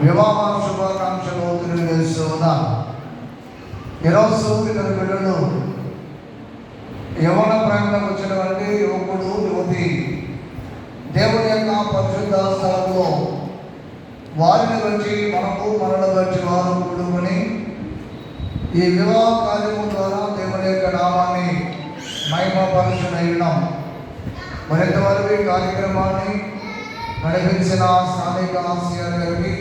వివాహ శుభాకాంక్షలు తెలియజేస్తూ ఉన్నాను ఈరోజు ఇద్దరు బిడ్డలు యవన ప్రాంతం వచ్చినటువంటి యువకుడు యువతి దేవుని యొక్క పరిశుద్ధ స్థలంలో వారిని బట్టి మనకు మనను బట్టి వారు కూడుకొని ఈ వివాహ కార్యము ద్వారా దేవుని యొక్క నామాన్ని మహిమపరచునై ఉన్నాం మరింతవరకు ఈ కార్యక్రమాన్ని నడిపించిన స్థానిక ఆసియర్ గారికి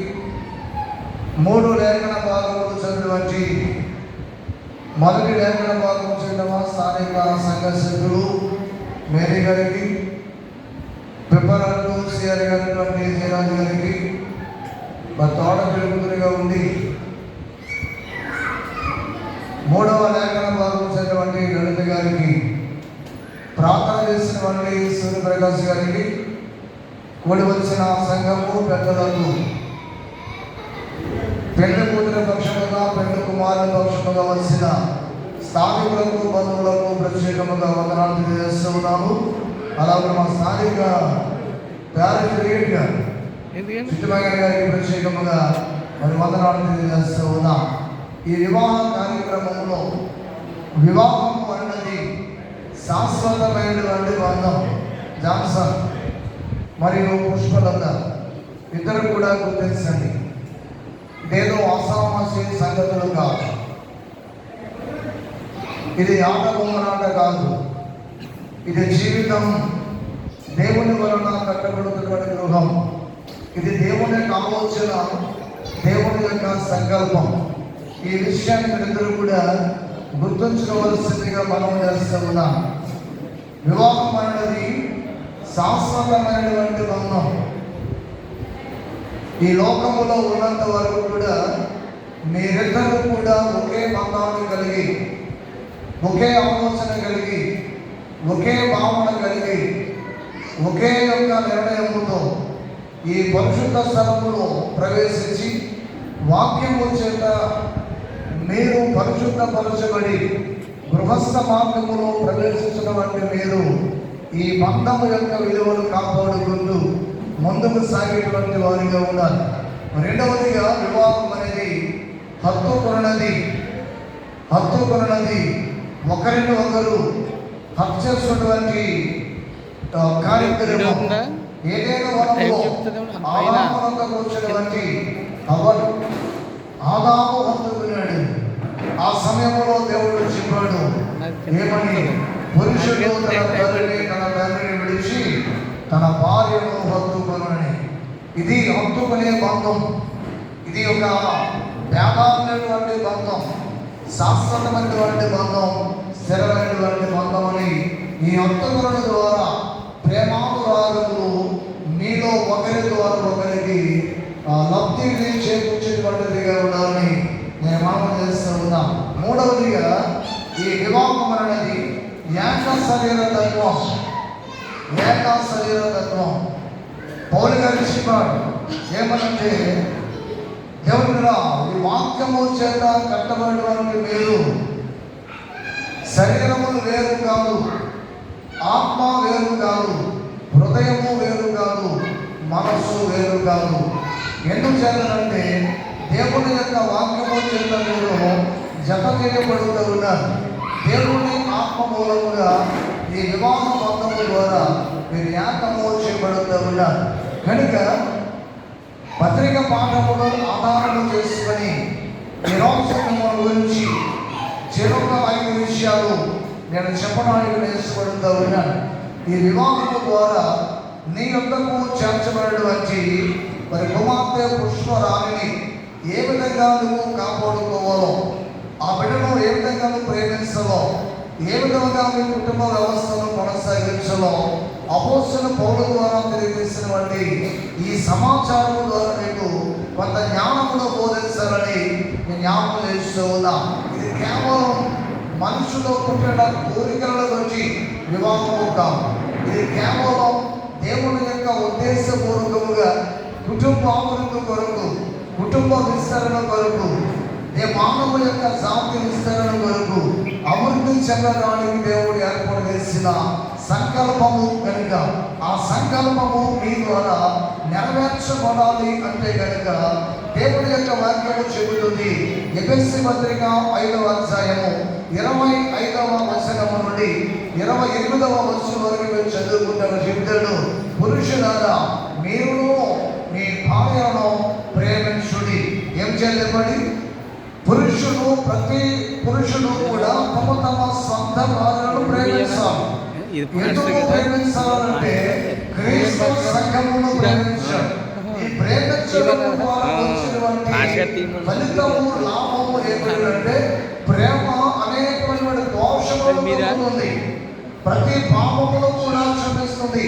మూడు లేఖన భాగములు చదివినటువంటి మొదటి లేఖన భాగం చదివిన స్థానిక సంఘ సభ్యులు మేరీ గారికి పిప్పరాజు సిఆర్ గారి జయరాజు గారికి మా తోట పెరుగుతునిగా ఉంది మూడవ లేఖన భాగం చదివినటువంటి లలిత గారికి ప్రార్థన చేసినటువంటి సూర్యప్రకాష్ గారికి కూడి వచ్చిన సంఘము పెద్దలకు పెళ్ళి కూతురి పక్షముగా పెళ్ళి కుమారుల పక్షముగా వచ్చిన స్థానికులకు బంధువులకు ప్రత్యేకముగా వందనాలు తెలియజేస్తూ ఉన్నాము. అలాగే మా స్థానిక ప్యారెంట్ గారికి ప్రత్యేకముగా మరి వందనాలు తెలియజేస్తూ ఉన్నాం. ఈ వివాహ కార్యక్రమంలో వివాహం అన్నది శాశ్వతమైనటువంటి బంధం. జాన్సన్ మరియు పుష్పలత ఇద్దరు కూడా గుర్తించండి. నేను అసామాస్య సంగతులు కాదు. ఇది ఆట బొమ్మలాట కాదు. ఇది జీవితం దేవుని వలన కట్టబడుతున్నటువంటి గృహం. ఇది దేవుని యొక్క ఆలోచన దేవుని యొక్క సంకల్పం. ఈ విషయాన్ని మీరిద్దరూ కూడా గుర్తుంచుకోవలసిందిగా మనం చేస్తూ ఉన్నాం. వివాహం అనేది శాశ్వతమైనటువంటి బంధం. ఈ లోకములో ఉన్నంత వరకు కూడా మీరిద్దరూ కూడా ఒకే బంధాన్ని కలిగి ఒకే ఆలోచన కలిగి ఒకే భావన కలిగి ఒకే యొక్క నిర్ణయముతో ఈ పరిశుద్ధ స్థలములో ప్రవేశించి వాక్యము చేత మీరు పరిశుద్ధపరచబడి గృహస్థ మార్గములో ప్రవేశించినటువంటి మీరు ఈ బంధము యొక్క విలువను కాపాడుకుంటూ ముందుకు సాగేటువంటి వారిగా ఉండాలి రెండవదిగా వివాహం అనేది హత్తుకున్నది హత్తుకున్నది ఒకరిని ఒకరు హత్య చేసినటువంటి ఆ, కార్యక్రమం? ఏదైనా టైం వనంలో చెప్తుందా? పైన. ఆదామునందు కూర్చున్నటువంటి అవరు ఆదాము హత్తుకున్నాడు ఆ సమయంలో దేవుడు చెప్పాడు ఏమని పురుషుడు తన తల్లిని తన తండ్రిని విడిచి తన భార్యను హత్తుకొనని. ఇది హత్తుకునే బంధం. ఇది ఒక వ్యాపారమైనటువంటి బంధం. శాశ్వతమైనటువంటి బంధం స్థిరమైనటువంటి బంధం అని ఈ హత్తుకుల ద్వారా ప్రేమానురాగములు మీలో ఒకరి ద్వారా ఒకరికి ఆ, లబ్ధిని చేకూర్చేటువంటిదిగా ఉండాలని నేను మనం చేస్తూ ఉన్నా. మూడవదిగా ఈ వివాహం అనేది ఏక శరీర తత్వం. ఏక శరీర తత్వం పౌలు గారి చెప్పాడు ఏమనంటే దేవుడిరా ఈ వాక్యము చేత కట్టబడినటువంటి మీరు శరీరములు వేరు కాదు ఆత్మ వేరు కాదు హృదయము వేరు కాదు మనస్సు వేరు కాదు. ఎందుకు చేతనంటే దేవుని యొక్క వాక్యము చేత మీరు జత చేయబడుతూ ఉన్నారు. దేవుని ఆత్మ మూలముగా ఈ వివాహ బంధము ద్వారా మీరు ఏకము చేయబడుతూ ఉన్నారు కనుక పత్రిక పాఠములు ఆధారము చేసుకొని ఈరోజు గురించి చెరొక ఐదు విషయాలు నేను చెప్పడానికి నేర్చుకుంటూ ఉన్నాను ఈ వివాహం ద్వారా నీ యొక్కకు చేర్చబడినటువంటి మరి కుమార్తె పుష్పరాణిని ఏ విధంగా నువ్వు కాపాడుకోవాలో ఆ బిడ్డను ఏ విధంగా నువ్వు ప్రేమించాలో ఏ విధంగా మీ కుటుంబ వ్యవస్థను కొనసాగించాలో అపోసిన పౌరుల ద్వారా తెలియజేసినటువంటి ఈ సమాచారం ద్వారా మీకు కొంత జ్ఞానంలో బోధించాలని నేను జ్ఞాపకం చేస్తూ ఉన్నా. ఇది కేవలం మనుషులో పుట్టిన కోరికల గురించి వివాహం కాదు ఇది కేవలం దేవుని యొక్క ఉద్దేశపూర్వకముగా కుటుంబాభివృద్ధి కొరకు కుటుంబ విస్తరణ కొరకు ఏ మానవ యొక్క జాతి విస్తరణ వరకు అభివృద్ధి చెందడానికి దేవుడు ఏర్పాటు చేసిన సంకల్పము కనుక ఆ సంకల్పము మీ ద్వారా నెరవేర్చబడాలి అంటే కనుక దేవుడి యొక్క వాక్యము చెబుతుంది. ఎపిఎస్సి పత్రిక ఐదవ అధ్యాయము ఇరవై ఐదవ వచనము నుండి ఇరవై ఎనిమిదవ వచనం వరకు మేము చదువుకుంటున్న చెబుతాడు పురుషులారా మీరు మీ భార్యను ప్రేమించుడి. ఏం చేయలేబడి పురుషుడు ప్రతి పురుషుడు కూడా తమ తమ సొంత భార్యను ప్రేమించాలి. ఎందుకు ప్రేమించాలంటే క్రీస్తు సంఘమును ప్రేమించాడు ఈ ప్రేమించడం ద్వారా వచ్చినటువంటి ఫలితము లాభము ఏమిటంటే ప్రేమ అనేకమైన దోషములు మీరా? ఉంది ప్రతి పాపమును కూడా క్షమిస్తుంది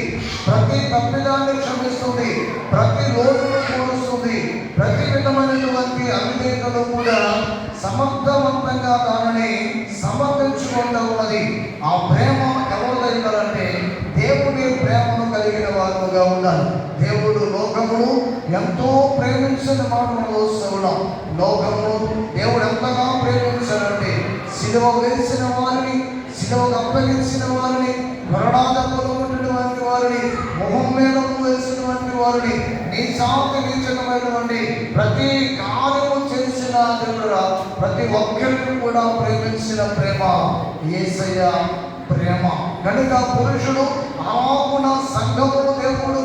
ప్రతి తప్పిదాన్ని క్షమిస్తుంది ప్రతి లోటును కూడుస్తుంది ప్రతి విధమైనటువంటి అవిధేయతలు కూడా సమర్థవంతంగా దానిని సమర్థించుకుంటూ ఉన్నది ఆ ప్రేమ ఎవరు దగ్గరంటే దేవుని ప్రేమను కలిగిన వారుగా ఉండాలి దేవుడు లోకమును ఎంతో ప్రేమించిన మాట మనం లోకమును దేవుడు ఎంతగా ప్రేమించాలంటే సిలువ వేసిన వారిని సిలువకు అప్పగించిన వారిని మరణాదములు ఉన్నటువంటి వారిని మొహం మీద వేసినటువంటి వారిని నీ శాంతి ప్రతి కార్యము చేసిన దేవుడు ప్రతి ఒక్కరిని కూడా ప్రేమించిన ప్రేమ ఏసయ్య ప్రేమ. కనుక పురుషుడు ఆకున సంఘమును దేవుడు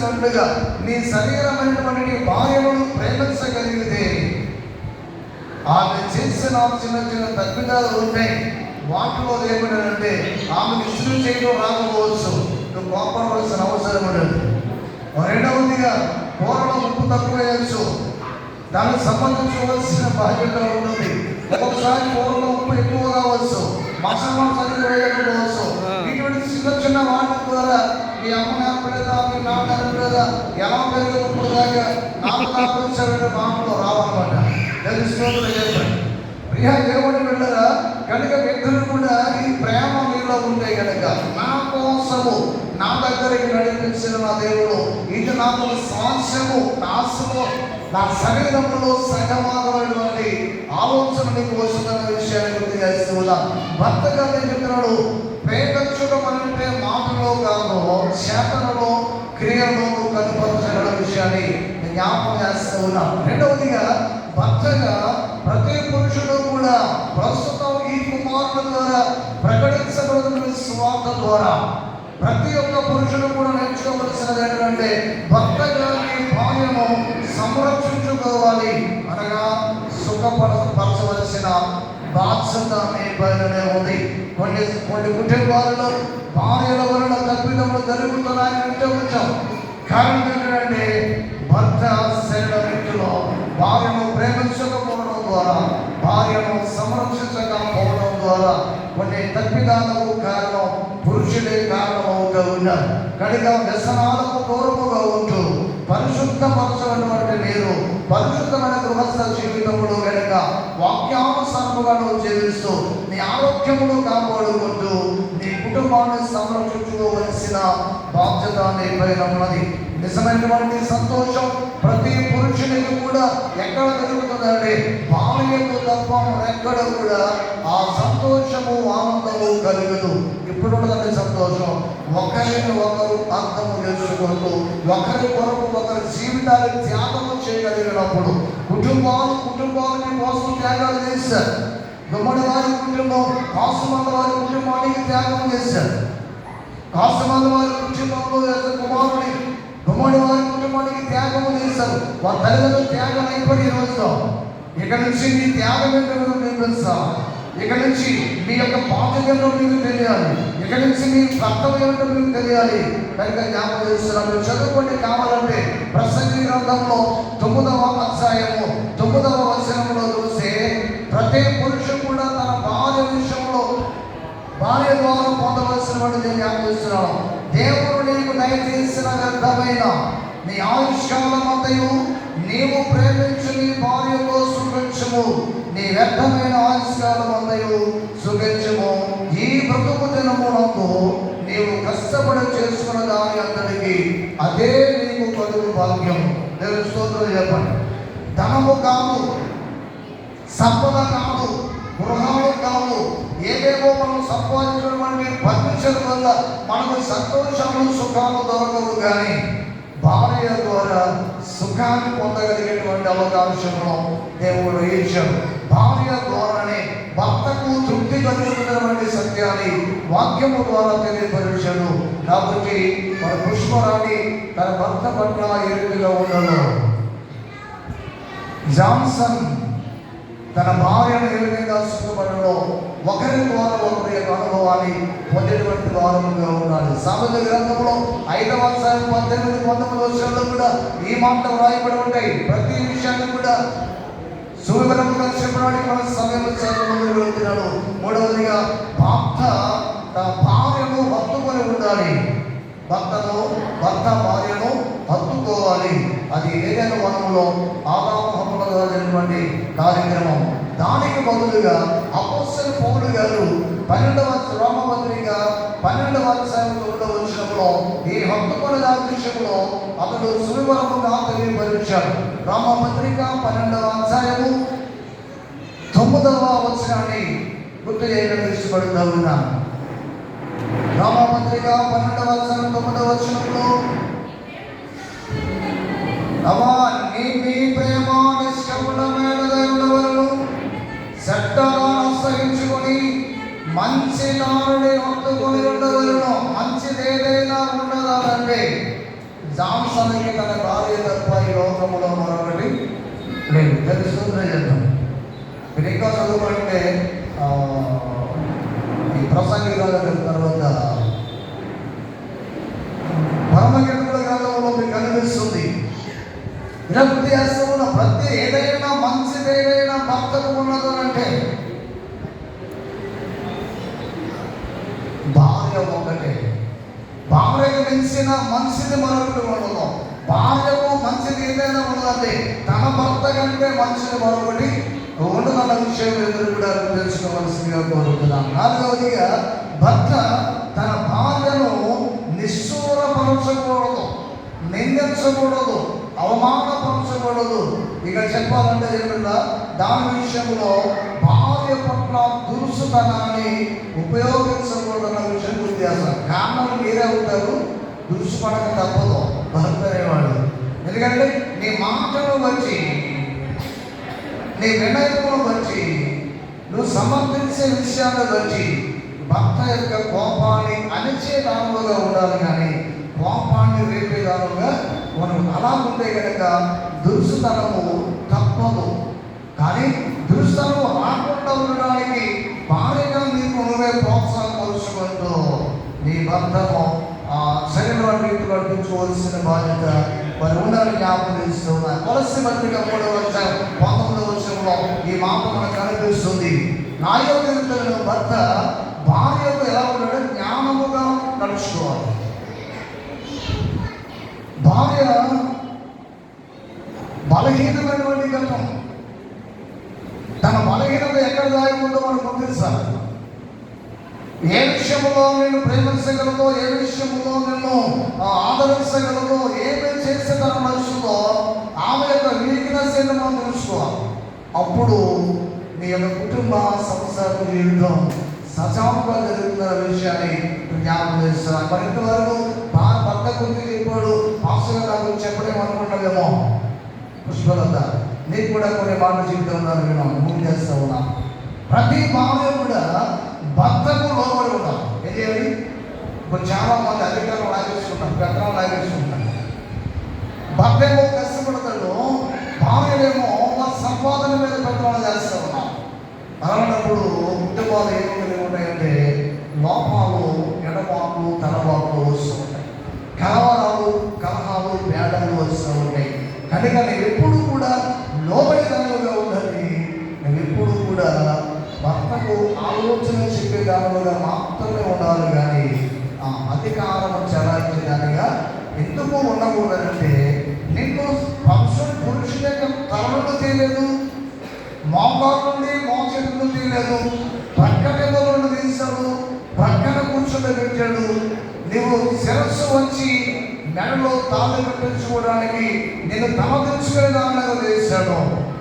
ప్రేమించినట్లుగా నీ శరీరమైనటువంటి నీ భార్యను ప్రేమించగలిగితే ఆమె చేసిన చిన్న చిన్న తప్పిదాలు ఉంటాయి. వాటిలో ఏమిటంటే ఆమెను ఇసులు చేయడం రాకపోవచ్చు. నువ్వు కోపడవలసిన అవసరం ఉండదు. రెండవదిగా కూరలో ఉప్పు తక్కువ వేయచ్చు. దానికి సంబంధించవలసిన బాధ్యత ఉంటుంది. ఒక్కొక్కసారి కూరలో ఉప్పు ఎక్కువ కావచ్చు మసాలా సరిగ్గా వేయకపోవచ్చు. ఇటువంటి చిన్న చిన్న వాటి ద్వారా మీ అమ్మ నేర్పలేదా మీ నాన్న నేర్పలేదా ఎలా పెరిగి ఇప్పుడు దాకా నాకు నాకు మాటలు రావాలన్నమాట తెలుసుకోవడం చెప్పండి ప్రియా దేవుని వెళ్ళరా కనుక వ్యక్తులు కూడా ఈ ప్రేమ మీలో ఉంటే కనుక నా కోసము నా దగ్గరికి నడిపించిన నా దేవుడు ఇది నాకు స్వాస్యము నాశము నా శరీరంలో సగమాగమైనటువంటి ఆలోచన నీకు వస్తున్న విషయాన్ని గుర్తు చేస్తూ ఉన్నా భర్త చెప్తున్నాడు ప్రేమించడం అంటే మాటలో కాదు చేతనలో క్రియలో కనుపరచగల విషయాన్ని జ్ఞాపకం చేస్తూ ఉన్నా. రెండవదిగా భర్తగా ప్రతి పురుషుడు కూడా ప్రస్తుతం ఈ కుమారుల ద్వారా ప్రకటించబడుతున్న స్వార్థ ద్వారా ప్రతి ఒక్క పురుషుడు కూడా నేర్చుకోవలసినది ఏంటంటే భర్తగా నీ భార్యను సంరక్షించుకోవాలి అనగా సుఖపరచవలసిన బాధ్యత మీ పైననే ఉంది. కొన్ని కొన్ని కుటుంబాలలో భార్యల వలన తప్పిదములు జరుగుతున్నాయని వచ్చాం కారణం ఏంటంటే భర్త శరీరంలో భార్యను ప్రేమించకపోవడం ద్వారా భార్యను సంరక్షించకపోవడం ద్వారా కొన్ని తప్పిదాలకు కారణం పురుషుడే కారణమవుతూ ఉన్నారు కనుక వ్యసనాలకు దూరముగా ఉంటూ పరిశుద్ధపరచబడినటువంటి నేను పరిశుద్ధమైన గృహస్థ జీవితంలో కనుక వాక్యానుసారముగా నువ్వు జీవిస్తూ నీ ఆరోగ్యమును కాపాడుకుంటూ నీ కుటుంబాన్ని సంరక్షించుకోవలసిన బాధ్యత నీ పైన ఉన్నది. నిజమైనటువంటి సంతోషం. ప్రతి పురుషునికి కూడా ఎక్కడ దొరుకుతుందంటే భార్యకు తప్ప ఎక్కడ కూడా ఆ సంతోషము ఆనందము కలుగుదు. ఇప్పుడు ఉన్నదండి సంతోషం. ఒకరిని ఒకరు అర్థము చేసుకుంటూ ఒకరి కొరకు ఒకరి జీవితాన్ని త్యాగము చేయగలిగినప్పుడు కుటుంబాలు కుటుంబాలని కోసం త్యాగాలు చేశారు. గుమ్మడి వారి కుటుంబం కాసుమంద వారి కుటుంబానికి త్యాగం చేశారు. కాసుమంద వారి కుటుంబంలో కుమారుడు ఉమ్మడి వారి కుటుంబానికి త్యాగం చేశారు వారి తల్లిదండ్రులు త్యాగం అయిపోయి ఈ రోజుతో. ఇక నుంచి మీ త్యాగం ఏంటో మీకు తెలుసా? ఇక నుంచి మీ యొక్క బాధ్యత మీకు తెలియాలి. ఇక నుంచి మీ కర్తవ్యం ఏంటో మీకు తెలియాలి. కనుక జ్ఞాపకం చేస్తున్నాను మీరు చదువుకోండి. కావాలంటే ప్రసంగి గ్రంథంలో తొమ్మిదవ అధ్యాయము తొమ్మిదవ వచనంలో చూస్తే ప్రతి పురుషుడు కూడా తన భార్య విషయంలో భార్య ద్వారా పొందవలసిన వాడిని నేను జ్ఞాపకం చేస్తున్నాను దేవుడు దయచేసిన వ్యర్థమైన నీ ఆయుష్కాలమంతయు నీవు ప్రేమించు నీ భార్యతో సుఖించము నీ వ్యర్థమైన ఆయుష్కాలమంతయు సుఖించము ఈ బ్రతుకు దినమునకు నీవు కష్టపడి చేసుకున్న దాని అందరికి అదే నీకు కలుగు భాగ్యం నేను స్తోత్రం చెప్పండి. ధనము కాదు సంపద కాదు గృహాలు కావు. ఏదేవో మనం సంపాదించినటువంటి పర్మిషన్ వల్ల మనకు సంతోషాలు సుఖాలు దొరకవు కానీ భార్య ద్వారా సుఖాన్ని పొందగలిగేటువంటి అవకాశంలో దేవుడు ఇచ్చాడు. భార్య ద్వారానే భర్తకు తృప్తి కలుగుతున్నటువంటి సత్యాన్ని వాక్యము ద్వారా తెలియపరిచాడు. కాబట్టి మన పుష్పరాణి తన భర్త పట్ల ఎరువుగా ఉండను జాన్సన్ తన భార్యను ఏ విధంగా సుఖపడలో ఒకరి ద్వారా ఒకరి యొక్క అనుభవాన్ని పొందేటువంటి వారముగా ఉండాలి సామెత గ్రంథంలో ఐదవ అధ్యాయం పద్దెనిమిది పంతొమ్మిది వర్షాల్లో కూడా ఈ మాటలు రాయబడి ఉంటాయి. ప్రతి విషయాన్ని కూడా సువివరముగా చెప్పడానికి మన సమయంలో చదువు వెళ్తున్నాడు. మూడవదిగా భర్త తన భార్యను హత్తుకొని ఉండాలి. భర్తను భర్త భార్యను హత్తుకోవాలి. అది ఏదైనా వనంలో ఆదామహముల ద్వారా జరిగినటువంటి కార్యక్రమం. దానికి బదులుగా అపోస్తల పౌలు గారు పన్నెండవ రోమపత్రిక పన్నెండవ అధ్యాయం తొమ్మిదవ వచనంలో ఈ హత్తుకొని దాని విషయంలో అతడు సువివరముగా తెలియపరిచాడు. రామపత్రిక పన్నెండవ అధ్యాయము తొమ్మిదవ వచనాన్ని గుర్తు చేయడం ఇష్టపడుతూ ఉన్నాను రామపత్రిక పన్నెండవ వచనం తొమ్మిదవ వచనంలో. అవా నీ మీ ప్రేమ నిష్కపటమైనదైనవలను చట్టగా సహించుకొని మంచి నారుని హత్తుకొని ఉండవలను. మంచిది ఏదైనా ఉండదాలంటే జాన్సన్కి తన భార్య తప్ప ఈ లోకంలో మరొకటి లేదు. తెలుస్తుంది చేద్దాం మీరు ఇంకా చదువుకుంటే ఈ ప్రసంగి గ్రంథం తర్వాత పరమగీతముల గ్రంథంలో మీకు కనిపిస్తుంది విరక్తి ప్రతి ఏదైనా మంచిది ఏదైనా భక్తకు అంటే భార్య ఒకటే భార్యకు మించిన మంచిది మరొకటి ఉండదు. భార్యకు మంచిది ఏదైనా ఉండదండి. తన భర్త కంటే మంచిది మరొకటి ఉండదన్న విషయం ఎదురు కూడా తెలుసుకోవాల్సిందిగా కోరుతున్నాం నాలుగవదిగా భర్త తన భార్యను నిస్సూరపరచకూడదు నిందించకూడదు. అవమానపరచకూడదు ఇక చెప్పాలంటే ఏమిటా దాని విషయంలో భార్య పట్ల దురుసుతనాన్ని ఉపయోగించకూడదన్న విషయం గుర్తు కారణం మీరే ఉంటారు దురుసుపడక తప్పదు భర్త అనేవాడు ఎందుకంటే నీ మాటను వచ్చి నీ వినయమును వచ్చి నువ్వు సమర్థించే విషయాన్ని బట్టి భర్త యొక్క కోపాన్ని అణిచే దానులుగా ఉండాలి కానీ కోపాన్ని రేపే దానులుగా మనం అలా ఉంటే కనుక దురుసుతనము తప్పదు. కానీ దురుస్తనము రాకుండా ఉండడానికి భార్యగా నీకు నువ్వే ప్రోత్సాహపరుచుకుంటూ నీ భర్తను ఆ శరీరం నీటి నడిపించుకోవాల్సిన బాధ్యత మరి ఉండాలని జ్ఞాపకం చేస్తూ ఉన్నారు కొలసి పత్రిక మూడవ వచ్చాం పంతొమ్మిదవ వచ్చంలో ఈ మాట మనకు కనిపిస్తుంది. నా యొక్క భర్త భార్యకు ఎలా ఉన్నాడో జ్ఞానముగా నడుచుకోవాలి. భార్య బలహీనమైనటువంటి గతం తన బలహీనత ఎక్కడ దాయకుండా మనకు గుర్తించాలి ఏ విషయంలో నేను ప్రేమించగలదో ఏ విషయంలో నేను ఆ, ఆదరించగలదో ఏమేమి చేస్తే తన మనసులో ఆమె యొక్క వీక్నెస్ ఏంటో మనం తెలుసుకోవాలి. అప్పుడు నీ యొక్క కుటుంబ సంసార జీవితం సజావుగా జరుగుతున్న విషయాన్ని జ్ఞాపం చేస్తున్నాను మరి ఇంతవరకు బాగా భర్త గురించి చెప్పాడు పాస్టర్ గారు గురించి చెప్పడం అనుకుంటావేమో. పుష్పలత నీకు కూడా కొన్ని మాటలు చెబుతూ ఉన్నాను నేను మూడు చేస్తా ఉన్నా. ప్రతి భార్య కూడా భర్తకు లోబడి ఉంటాం ఏం చేయాలి? ఇప్పుడు చాలా మంది అధికారం లాగేసుకుంటారు పెత్తనం లాగేసుకుంటారు. భర్త ఏమో కష్టపడతాడు. భావ్యమేమో మన సంపాదన మీద పెట్టడం చేస్తా ఉన్నాం. అలాంటప్పుడు కుటుంబాలు ఏమి ఉంటాయంటే లోపాలు ఎడబాట్లు తలబాట్లు వస్తూ కలవరాలు కలహాలు భేదాలు వస్తూ ఉంటాయి. కనుక నేను ఎప్పుడు కూడా లోబడిదానులుగా ఉండాలి నేను ఎప్పుడు కూడా భర్తకు ఆలోచన చెప్పే దానిలో మాత్రమే ఉండాలి కానీ ఆ అధికారం చెలాయించేదానిగా ఎందుకు ఉండకూడదంటే నీకు పంశం పురుషుని యొక్క తలను తీయలేదు మోకాళ్ళ నుండి మోచేతులు తీయలేదు ప్రక్కన నుండి తీశాడు ప్రక్కన కూర్చొని పెట్టాడు నీవు శిరస్సు వచ్చి మెడలో తాళి పెంచుకోవడానికి నేను తమ తెచ్చుకునే దానిగా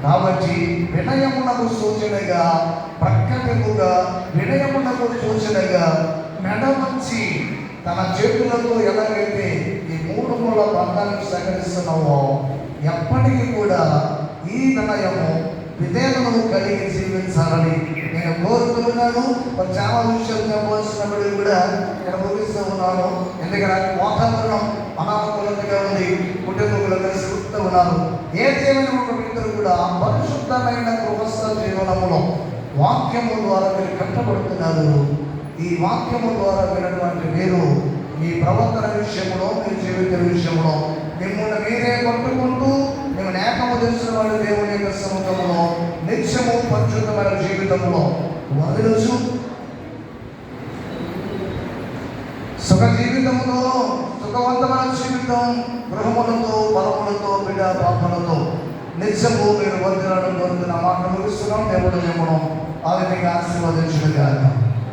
కాబట్టి వినయమునకు సూచనగా ప్రక్కటముగా వినయమునకు సూచనగా వచ్చి తన చేతులతో ఎలాగైతే ఈ మూడు మూల బంధాన్ని సేకరిస్తున్నావో ఎప్పటికీ కూడా ఈ వినయము విధేయతను కలిగి జీవించాలని నేను కోరుతున్నాను ఒక చాలా విషయాలు పోల్చినప్పుడు కూడా నేను ముగిస్తూ ఉన్నాను. ఎందుకంటే వాతావరణం అనానుకూలంగా ఉంది. కుటుంబంలో కలిసి చూస్తూ ఏ దేవుని ఒక వ్యక్తులు కూడా పరిశుద్ధమైన గృహస్థ జీవనంలో వాక్యము ద్వారా మీరు కట్టబడుతున్నారు. ఈ వాక్యము ద్వారా వినటువంటి మీరు మీ ప్రవర్తన విషయంలో మీ జీవిత విషయంలో మిమ్మల్ని మీరే పట్టుకుంటూ మేము తెలిసిన వాళ్ళు దేవుని యొక్క సముఖంలో నిత్యము పరిశుద్ధమైన జీవితంలో వదిలుచు సుఖ జీవితంలో సుఖవంతమైన జీవితం గృహములతో బలములతో బిడ్డ పాపలతో నిత్యము మీరు వర్ధిలను కోరుతున్న. మాట ముగిస్తున్నాం దేవుడు మిమ్మల్ని ఆ విధంగా ఆశీర్వదించుడు ఆశీర్వదించుగాక